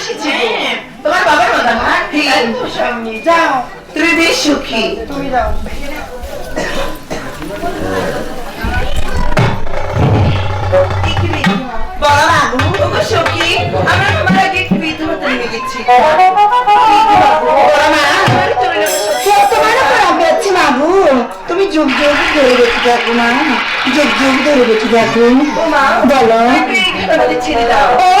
হ্যাঁ। সাথী স্বামী যাও। ত্রিদেশ সুখী। তুমি যাও। বলো ওগো সখী। আমরা তোমার আগে একটু নিয়ে গেছি। তুমি যুগ যুগ ধরে বেঁচে থাকো মা। যুগ যুগ ধরে বেঁচে থাকো। বলো। ছেড়ে দাও।